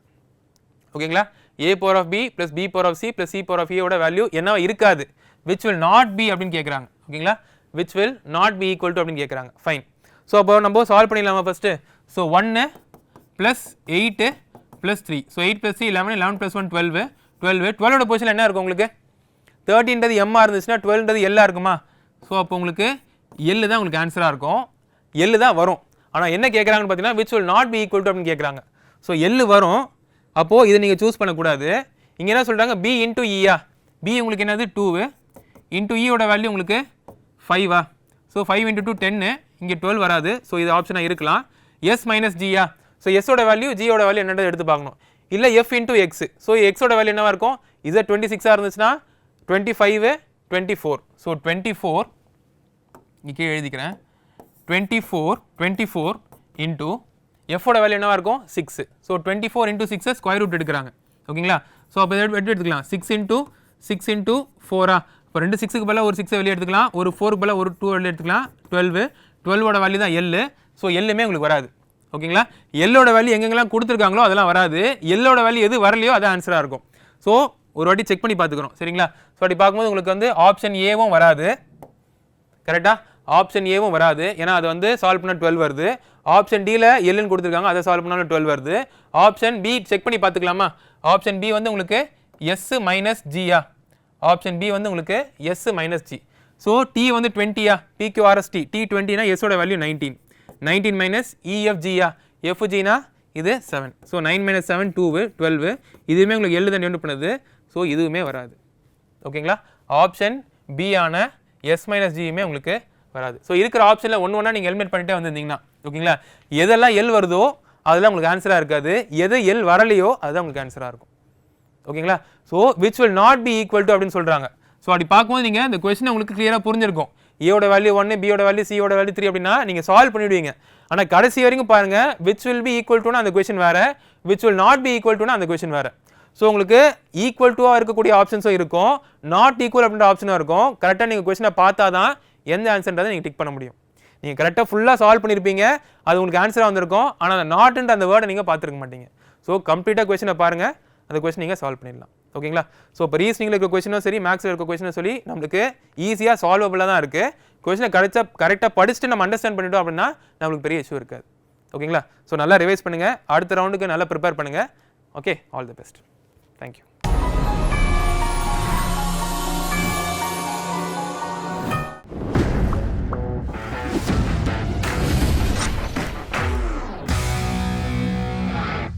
ஓகேங்களா? A power of B plus B power of C plus C power of ஏவோட value என்னவா இருக்காது. விச் வில் நாட் பி அப்படின்னு கேட்குறாங்க ஓகேங்களா? Which will not be equal to அப்படின்னு கேட்குறாங்க ஃபைன் ஸோ அப்போ நம்ம சால்வ் பண்ணிடலாமா ஃபஸ்ட்டு ஸோ ஒன்று plus eight plus three so eight plus three eleven eleven plus one twelve twelve டுவெலோட position என்ன இருக்கும் உங்களுக்கு? தேர்ட்டின்றது எம்மா இருந்துச்சுன்னா டுவெல்ன்றது எல்லா இருக்குமா? ஸோ அப்போ உங்களுக்கு எல்லு தான் உங்களுக்கு ஆன்சராக இருக்கும். எல்லு தான் வரும். ஆனால் என்ன கேட்குறாங்கன்னு பார்த்தீங்கன்னா which will not be equal to அப்படின்னு கேட்குறாங்க ஸோ எல்லு வரும். அப்போது இதை நீங்கள் சூஸ் பண்ணக்கூடாது. இங்கே என்ன சொல்கிறாங்க பி இன்டூ இயா e பி உங்களுக்கு என்னது? டூவு இன்டூ இயோட வேல்யூ உங்களுக்கு ஃபைவா ஸோ ஃபைவ் இன்ட்டு டூ டென்னு இங்கே டுவெல் வராது. ஸோ இது ஆப்ஷனாக இருக்கலாம். எஸ் மைனஸ் ஜியா ஸோ எஸ்ஸோட வேல்யூ ஜியோட வேல்யூ என்னன்றது எடுத்து பார்க்கணும். இல்லை எஃப் இன்டூ எக்ஸ் ஸோ எக்ஸோட வேல்யூ என்னவாக இருக்கும்? இதை டுவெண்ட்டி சிக்ஸாக இருந்துச்சுன்னா twenty five twenty four so twenty four இங்கே எழுதிக்கிறேன். Twenty four twenty four into எஃபோட value என்னவாக இருக்கும்? Six so twenty four into சிக்ஸை ஸ்கொயர் ரூட் எடுக்கிறாங்க. ஓகேங்களா? ஸோ அப்போ இதை எடுத்து எடுத்துக்கலாம். சிக்ஸ் இன்டூ சிக்ஸ் இன்டூ ஃபோரா இப்போ ரெண்டு சிக்ஸுக்கு பதிலாக ஒரு சிக்ஸை வெளியே எடுத்துக்கலாம். ஒரு ஃபோருக்கு பதிலாக ஒரு டூ வெளியே எடுத்துக்கலாம். டுவெல்வு டுவெல்வோட வேல்யூ தான் எல்லு ஸோ எல்லுமே உங்களுக்கு வராது. ஓகேங்களா? எல்லோட வேல்யூ எங்கெங்கெல்லாம் கொடுத்துருக்காங்களோ அதெல்லாம் வராது. எல்லோட வேல்யூ எது வரலையோ அது ஆன்சராக இருக்கும். ஸோ ஒரு வாட்டி செக் பண்ணி பார்த்துக்கிறோம். சரிங்களா? ஸோ அப்படி பார்க்கும்போது உங்களுக்கு வந்து ஆப்ஷன் ஏவும் வராது. கரெக்டாக ஆப்ஷன் ஏவும் வராது. ஏன்னா அது வந்து சால்வ் பண்ண டுவெல் வருது. ஆப்ஷன் டியில் எல்லுன்னு கொடுத்துருக்காங்க அதை சால்வ் பண்ணாலும் டுவெல் வருது. ஆப்ஷன் பி செக் பண்ணி பார்த்துக்கலாமா? ஆப்ஷன் பி வந்து உங்களுக்கு எஸ் மைனஸ் ஜியா ஆப்ஷன் பி வந்து உங்களுக்கு S minus G so T வந்து டுவெண்ட்டியா பிக்யூஆர்எஸ்டி டி டுவெண்ட்டினா எஸ்ஸோட வேல்யூ நைன்டீன் நைன்டீன் மைனஸ் இஎஃப்ஜியா எஃப்ஜினா இது seven so nine minus seven two twelve இதுவுமே உங்களுக்கு எழுத நின்று பண்ணுது. ஸோ இதுவுமே வராது. ஓகேங்களா ஆப்ஷன் பி ஆன எஸ் மைனஸ் ஜியுமே உங்களுக்கு வராது. ஸோ இருக்கிற ஆப்ஷனில் ஒன்று ஒன்றா நீங்கள் ஹெல்மெட் பண்ணிட்டே வந்திருந்தீங்கன்னா ஓகேங்களா எதெல்லாம் எல் வருதோ அதெல்லாம் உங்களுக்கு ஆன்சராக இருக்காது. எது எல் வரலையோ அதுதான் உங்களுக்கு ஆன்சராக இருக்கும். ஓகேங்களா so which will not be equal to அப்படின்னு சொல்கிறாங்க ஸோ அப்படி பார்க்கும்போது நீங்கள் இந்த கொஸ்டின் உங்களுக்கு கிளியராக புரிஞ்சிருக்கும். ஏவோட வேல்யூ ஒன்று பியோட வேல்யூ சியோட வேல்யூ த்ரீ அப்படின்னா நீங்கள் சால்வ் பண்ணிவிடுவீங்க ஆனால் கடைசி வரைக்கும் பாருங்கள் விச் வில் பி ஈக்குவல் டுனா அந்த கொஸ்டின் வேறு which will not be equal டுனா அந்த கொஸ்டின் வேறு. ஸோ உங்களுக்கு ஈக்குவல் டுவாக இருக்கக்கூடிய ஆப்ஷன்ஸும் இருக்கும். நாட் ஈக்குவல் அப்படின்ற ஆப்ஷனும் இருக்கும். கரெக்டாக நீங்கள் கொஸ்டினை பார்த்தா தான் எந்த ஆன்சர்ன்றதை நீங்கள் டிக் பண்ண முடியும். நீங்கள் கரெக்டாக ஃபுல்லாக சால்வ் பண்ணியிருப்பீங்க அது உங்களுக்கு ஆன்சராக வந்திருக்கும். ஆனால் அந்த நாட்டுன்ற அந்த வேர்டை நீங்கள் பார்த்துருக்க மாட்டீங்க. ஸோ கம்ப்ளீட்டாக கொஸ்டினை பாருங்கள் அந்த கொஸ்டின் நீங்கள் சால்வ் பண்ணிடலாம். ஓகேங்களா ஸோ இப்போ ரீசனிங்கில் இருக்க கொஸ்டினும் சரி மேக்ஸில் இருக்க கொஸ்டினும் சொல்லி நம்மளுக்கு ஈஸியாக சால்வபுளாக தான் இருக்குது கொஸ்டினை கரெக்டாக கரெக்டாக படிச்சுட்டு நம்ம அண்டர்ஸ்டாண்ட் பண்ணிட்டோம் அப்படின்னா நம்மளுக்கு பெரிய இஷ்யூ இருக்காது. ஓகேங்களா ஸோ நல்லா ரிவைஸ் பண்ணுங்கள் அடுத்த ரவுண்டுக்கு நல்லா ப்ரிப்பேர் பண்ணுங்கள் okay all the best thank you